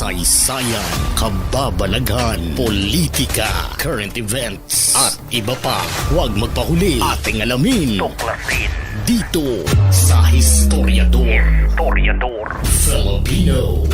kasaysayan, kababalaghan, politika, current events, at iba pa. Huwag magpahuli ating alamin Tuklasin. dito sa Historiador Historiador. Filipino.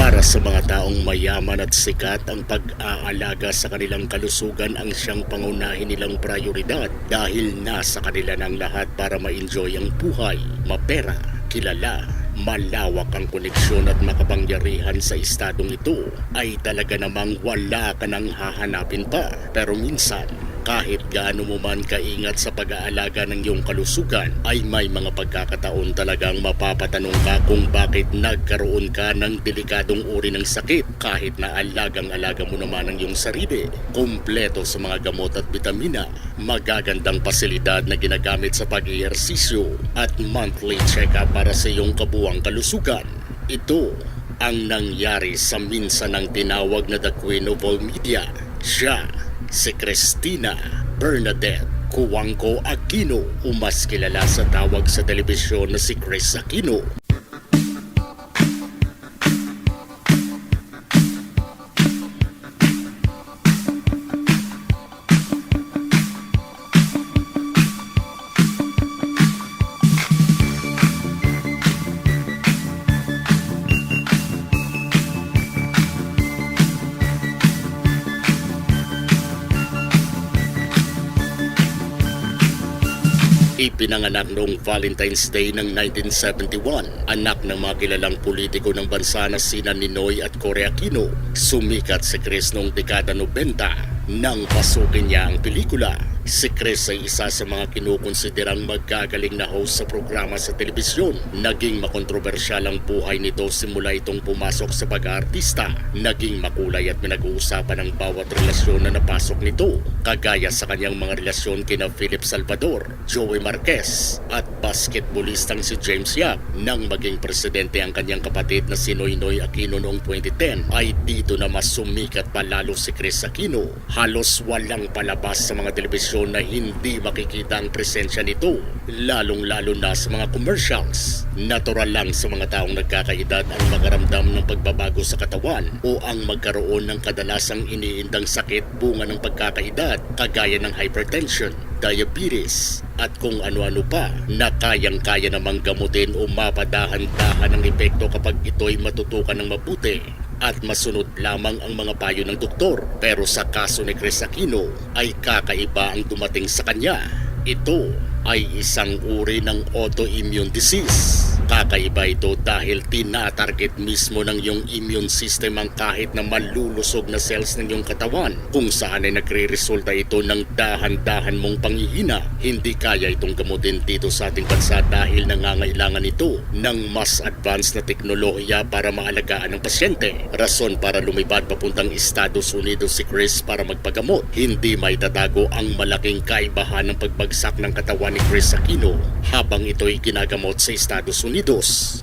Para sa mga taong mayaman at sikat, ang pag-aalaga sa kanilang kalusugan ang siyang pangunahin nilang prioridad dahil nasa kanila ng lahat para ma-enjoy ang buhay, mapera, kilala, malawak ang koneksyon at makapangyarihan sa estadong ito ay talaga namang wala ka nang hahanapin pa. Pero minsan, kahit gaano mo man kaingat sa pag-aalaga ng iyong kalusugan, ay may mga pagkakataon talagang mapapatanong ka kung bakit nagkaroon ka ng delikadong uri ng sakit kahit na alagang-alaga mo naman ang iyong sarili. Kompleto sa mga gamot at bitamina, magagandang pasilidad na ginagamit sa pag-ihersisyo at monthly check-up para sa iyong kabuwang kalusugan. Ito ang nangyari sa minsan ng tinawag na The Queen of All Media. Siya si Christina Bernadette Cuangco Aquino o mas kilala sa tawag sa telebisyon na si Chris Aquino. Ipinanganak noong Valentine's Day ng 1971, anak ng mga kilalang politiko ng bansa na sina Ninoy at Cory Aquino. Sumikat si Chris noong dekada 90 nang pasukin niya ang pelikula. Si Chris ay isa sa mga kinukonsiderang magagaling na host sa programa sa telebisyon. Naging makontrobersyal ang buhay nito simula itong pumasok sa pag-aartista. Naging makulay at pinag-uusapan ang bawat relasyon na napasok nito. Kagaya sa kanyang mga relasyon kina Philip Salvador, Joey Marquez at basketballistang si James Yap. Nang maging presidente ang kanyang kapatid na si Noynoy Aquino noong 2010 ay dito na mas sumikat pa lalo si Chris Aquino. Halos walang palabas sa mga telebisyon na hindi makikita ang presensya nito, lalong-lalo na sa mga commercials. Natural lang sa mga taong nagkakaedad ang magaramdam ng pagbabago sa katawan o ang magkaroon ng kadalasang iniindang sakit bunga ng pagkakaedad kagaya ng hypertension, diabetes, at kung ano-ano pa na kayang-kaya namang gamutin o mapadahan-dahan ang epekto kapag ito'y matutukan ng mabuti at masunod lamang ang mga payo ng doktor. Pero sa kaso ni Chris Aquino ay kakaiba ang dumating sa kanya. Ito ay isang uri ng autoimmune disease. Kakaiba ito dahil tinatarget mismo ng iyong immune system ang kahit na malulusog na cells ng iyong katawan kung saan ay nagre-resulta ito ng dahan-dahan mong panghihina. Hindi kaya itong gamutin dito sa ating bansa dahil nangangailangan ito ng mas advanced na teknolohiya para maalagaan ang pasyente. Rason para lumipad papuntang Estados Unidos si Chris para magpagamot. Hindi may tatago ang malaking kaibahan ng pagbagsak ng katawan ni Chris Aquino habang ito'y ginagamot sa Estados Unidos.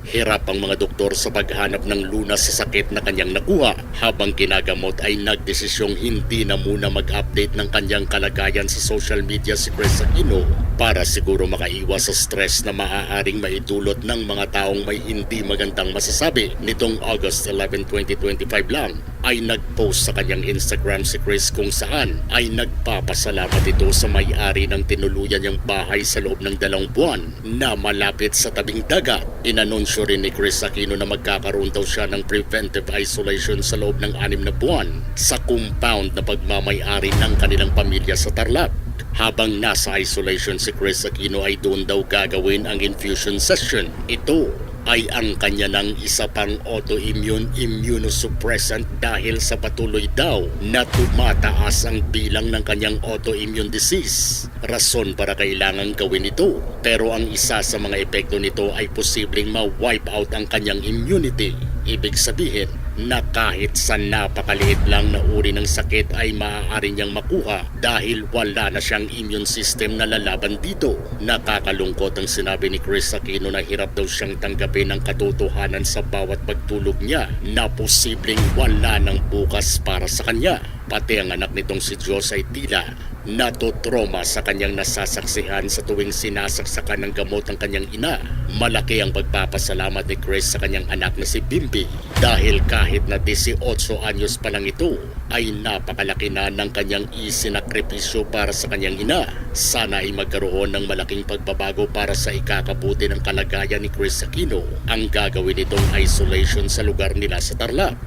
Hirap ang mga doktor sa paghanap ng lunas sa sakit na kanyang nakuha habang ginagamot ay nagdesisyong hindi na muna mag-update ng kanyang kalagayan sa social media si Chris Aquino para siguro makaiwas sa stress na maaaring maidulot ng mga taong may hindi magandang masasabi. Nitong August 11, 2025 lang ay nag-post sa kanyang Instagram si Chris kung saan ay nagpapasalamat ito sa may-ari ng tinuluyan niyang bahay sa loob ng dalawang buwan na malapit sa tabing dagat. Inanunsyo rin ni Chris Aquino na magkakaroon daw siya ng preventive isolation sa loob ng anim na buwan sa compound na pagmamay-ari ng kanilang pamilya sa Tarlac. Habang nasa isolation si Chris Aquino ay doon daw gagawin ang infusion session. Ito ay ang kanya ng isa pang autoimmune immunosuppressant dahil sa patuloy daw na tumataas ang bilang ng kanyang autoimmune disease. Rason para kailangan gawin ito. Pero ang isa sa mga epekto nito ay posibleng ma-wipe out ang kanyang immunity. Ibig sabihin, na kahit sa napakaliit lang na uri ng sakit ay maaari niyang makuha dahil wala na siyang immune system na lalaban dito. Nakakalungkot ang sinabi ni Chris Aquino na hirap daw siyang tanggapin ang katotohanan sa bawat pagtulog niya na posibleng wala ng bukas para sa kanya. Pati ang anak nitong si ay tila Natutroma sa kanyang nasasaksihan sa tuwing sinasaksakan ng gamot ng kanyang ina. Malaki ang pagpapasalamat ni Chris sa kanyang anak na si Bimbi dahil kahit na 18 anyos pa lang ito ay napakalaki na ng kanyang isinakripisyo para sa kanyang ina. Sana ay magkaroon ng malaking pagbabago para sa ikakabuti ng kalagayan ni Chris Aquino ang gagawin nitong isolation sa lugar nila sa Tarlac.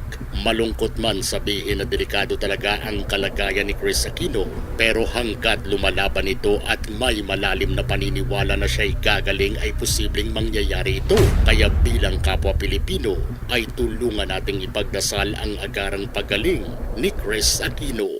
Malungkot man sabihin na delikado talaga ang kalagayan ni Chris Aquino pero hanggat lumalaban ito at may malalim na paniniwala na siya'y gagaling ay posibleng mangyayari ito. Kaya bilang kapwa Pilipino ay tulungan nating ipagdasal ang agarang pagaling ni Chris Aquino.